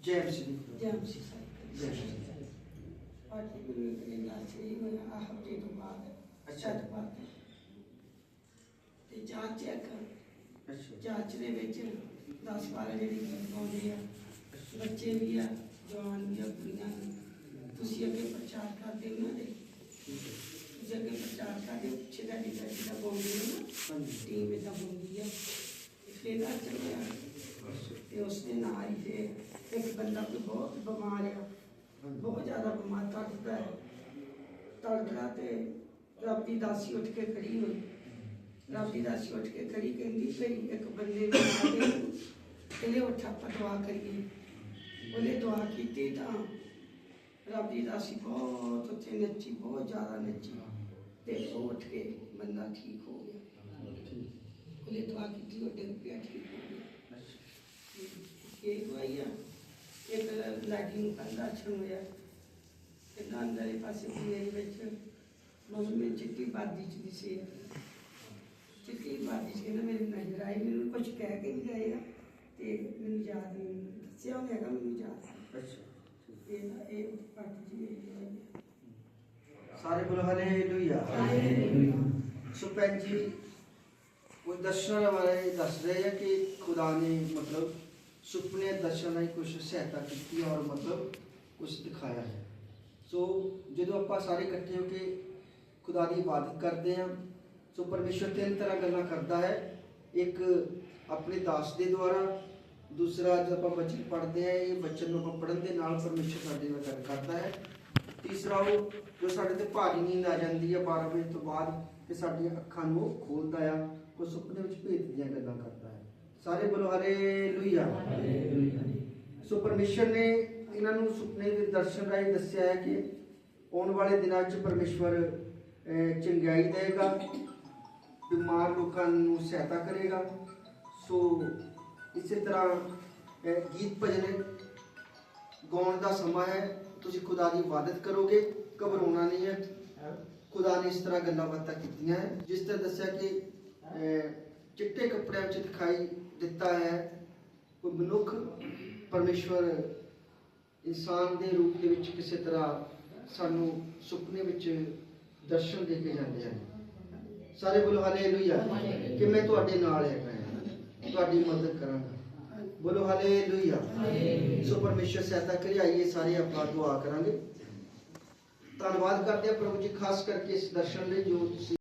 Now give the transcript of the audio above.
ਜੈ ਮਸੀਹ ਜੈਮ ਸੀ ਸਾਈਕਲ ਜੈ ਮਸੀਹ ਪਾਰਟੀ ਗੁਰੂ ਦੇ ਨਾਲ ਸੀ ਮੈਂ ਆਹ ਹਫ਼ਤੇ ਤੋਂ ਬਾਅਦ ਅੱਛਾ। ਛੱਡ ਪਾਤੇ ਤੇ ਜਾਂਚ ਚੈੱਕ ਅੱਛਾ ਜਾਂਚ ਦੇ ਵਿੱਚ 10 12 ਜਿਹੜੀ ਪਾਉਂਦੇ ਆ ਬੱਚੇ ਵੀ ਆ ਜਵਾਨ ਵੀ ਆ ਕੁੜੀਆਂ ਵੀ। ਤੁਸੀਂ ਅੱਗੇ ਪ੍ਰਚਾਰ ਕਰਦੇ ਹੋ ਉਹਨਾਂ ਦੇ ਤੁਸੀਂ ਅੱਗੇ ਪ੍ਰਚਾਰ ਕਰਦੇ ਹੋ ਪਿੱਛੇ ਦਾ ਦੀ ਪੈਸੇ ਦਾ ਪਾਉਂਦੇ ਹੋ ਨਾ ਹਾਂਜੀ ਟੀਮ ਇਦਾਂ ਪਾਉਂਦੀ ਆ ਤੇ ਫਿਰ ਆ ਚੱਲਿਆ ਤੇ ਉਸ ਦੇ ਨਾਲ ਹੀ ਫਿਰ ਇੱਕ ਬੰਦਾ ਕੋਈ ਬਹੁਤ ਬਿਮਾਰ ਆ ਬਹੁਤ ਜ਼ਿਆਦਾ ਬਿਮਾਰ ਤੜਫਦਾ ਹੈ ਤੜਫਦਾ ਤੇ ਰੱਬ ਦੀ ਦਾਸੀ ਉੱਠ ਕੇ ਖੜੀ ਹੋਈ ਰੱਬ ਦੀ ਦਾਸੀ ਉੱਠ ਕੇ ਖੜੀ ਕਹਿੰਦੀ ਭਈ ਇੱਕ ਬੰਦੇ ਨੂੰ ਆ ਕੇ ਕਹਿੰਦੇ ਉੱਠ ਆਪਾਂ ਦੁਆ ਕਰੀਏ ਉਹਨੇ ਦੁਆ ਕੀਤੀ ਤਾਂ ਰੱਬ ਦੀ ਦਾਸੀ ਬਹੁਤ ਉੱਥੇ ਨੱਚੀ ਬਹੁਤ ਜ਼ਿਆਦਾ ਨੱਚੀ ਤੇ ਉਹ ਉੱਠ ਕੇ ਬੰਦਾ ਠੀਕ ਹੋ ਗਿਆ ਉਹਨੇ ਦੁਆ ਕੀਤੀ ਉਹ ਡਿੱਗ ਪਿਆ ਠੀਕ ਹੋ ਗਿਆ ਇਹ ਦਵਾਈ ਆ। ਇੱਕ ਲਾਡੀ ਨੂੰ ਕੰਦਾ ਛਣ ਹੋਇਆ। ਤੇ ਨਾ ਅੰਦਰਲੇ ਪਾਸੇ ਮੇਰੇ ਵਿੱਚ ਮੰਮੀ ਚਿੱਟੀ ਬਾਦੀ ਚ ਦੀ ਸੀ ਚਿੱਟੀ ਬਾਦੀ ਚ ਕਹਿੰਦਾ ਮੇਰੇ ਨਜ਼ਰ ਆਈ ਮੈਨੂੰ ਕੁਝ ਕਹਿ ਕੇ ਨਹੀਂ ਗਏ ਆ। ਤੇ ਮੈਨੂੰ ਯਾਦ ਨਹੀਂ ਦੱਸਿਆ ਉਹਨੇ ਹੈਗਾ ਮੈਨੂੰ ਯਾਦ। ਸੀ। ਅੱਛਾ ਇਹ ਇਹ ਪਾਰਟੀ ਜੀ। ਸਾਰੇ ਬੋਲੋ ਹਾਲੇਲੂਇਆ ਸੋ ਭੈਣ ਜੀ ਉਹ ਦਰਸ਼ਨ ਬਾਰੇ ਦੱਸ ਰਹੇ ਆ ਕਿ ਖੁਦਾ ਨੇ ਮਤਲਬ ਸੁਪਨੇ ਦਰਸ਼ਨ ਲਈ ਕੁਝ ਸਹਾਇਤਾ ਕੀਤੀ ਔਰ ਮਤਲਬ ਕੁਝ ਦਿਖਾਇਆ ਹੈ। ਸੋ ਜਦੋਂ ਆਪਾਂ ਸਾਰੇ ਇਕੱਠੇ ਹੋ ਕੇ ਖੁਦਾ ਦੀ ਇਬਾਦਤ ਕਰਦੇ ਹਾਂ, ਸੋ ਪਰਮੇਸ਼ਰ ਤਿੰਨ ਤਰ੍ਹਾਂ ਗੱਲਾਂ ਕਰਦਾ ਹੈ। ਇੱਕ ਆਪਣੇ ਦਾਸ ਦੇ ਦੁਆਰਾ, ਦੂਸਰਾ ਜਦ ਆਪਾਂ ਬਚਨ ਪੜ੍ਹਦੇ ਹਾਂ, ਇਹ ਬਚਨ ਨੂੰ ਆਪਾਂ ਪੜ੍ਹਨ ਦੇ ਨਾਲ ਪਰਮੇਸ਼ਰ ਸਾਡੇ ਨਾਲ ਗੱਲ ਕਰਦਾ ਹੈ। ਤੀਸਰਾ ਉਹ ਜੋ ਸਾਡੇ ਤੇ ਭਾਰੀ ਨੀਂਦ ਆ ਜਾਂਦੀ ਹੈ 12 ਵਜੇ ਤੋਂ ਬਾਅਦ, ਤੇ ਸਾਡੀਆਂ ਅੱਖਾਂ ਨੂੰ ਉਹ ਖੋਲਦਾ ਆ, ਉਹ ਸੁਪਨੇ ਵਿੱਚ ਭੇਤ ਦੀਆਂ ਗੱਲਾਂ ਕਰਦਾ ਹੈ। ਸਾਰੇ ਬੋਲੋ ਹਾਲੇਲੂਇਆ। ਸੋ ਪਰਮੇਸ਼ਰ ਨੇ ਇਹਨਾਂ ਨੂੰ ਸੁਪਨੇ ਦੇ ਦਰਸ਼ਨ ਰਾਹੀਂ ਦੱਸਿਆ ਹੈ ਕਿ ਆਉਣ ਵਾਲੇ ਦਿਨਾਂ 'ਚ ਪਰਮੇਸ਼ਵਰ ਅਹ, ਚੰਗਿਆਈ ਦੇਗਾ ਬਿਮਾਰ ਲੋਕਾਂ ਨੂੰ ਸਹਾਇਤਾ ਕਰੇਗਾ। ਸੋ ਇਸੇ ਤਰ੍ਹਾਂ ਗੀਤ ਭਜਨ ਗਾਉਣ ਦਾ ਸਮਾਂ ਹੈ। ਤੁਸੀਂ ਖੁਦਾ ਦੀ ਇਬਾਦਤ ਕਰੋਗੇ ਘਬਰਾਉਣਾ ਨਹੀਂ ਹੈ। ਖੁਦਾ ਨੇ ਇਸ ਤਰ੍ਹਾਂ ਗੱਲਾਂ ਬਾਤਾਂ ਕੀਤੀਆਂ ਹੈ। ਜਿਸ ਤਰ੍ਹਾਂ ਦੱਸਿਆ ਕਿ ਚਿੱਟੇ ਕੱਪੜਿਆਂ ਵਿੱਚ ਦਿਖਾਈ ਦਿੱਤਾ ਹੈ ਕੋਈ ਮਨੁੱਖ ਪਰਮੇਸ਼ਵਰ ਇਨਸਾਨ ਦੇ ਰੂਪ ਦੇ ਵਿੱਚ ਕਿਸੇ ਤਰ੍ਹਾਂ ਸਾਨੂੰ ਸੁਪਨੇ ਵਿੱਚ ਦਰਸ਼ਨ ਦੇ ਕੇ ਜਾਂਦੇ ਹਨ। ਸਾਰੇ ਬੋਲੋ ਹਾਲੇਲੂਇਆ ਕਿ ਮੈਂ ਤੁਹਾਡੇ ਨਾਲ ਹੈਗਾ ਹਾਂ। ਤੁਹਾਡੀ ਮਦਦ ਕਰਾਂਗਾ। ਬੋਲੋ ਹਾਲੇਲੂਇਆ ਸੋ ਪਰਮੇਸ਼ਰ ਸਹਾਇਤਾ ਕਰੇ ਆਈਏ ਸਾਰੇ ਆਪਾਂ ਦੁਆ ਕਰਾਂਗੇ। ਧੰਨਵਾਦ ਕਰਦੇ ਹਾਂ ਪ੍ਰਭੂ ਜੀ ਖਾਸ ਕਰਕੇ ਇਸ ਦਰਸ਼ਨ ਲਈ ਜੋ ਤੁਸੀਂ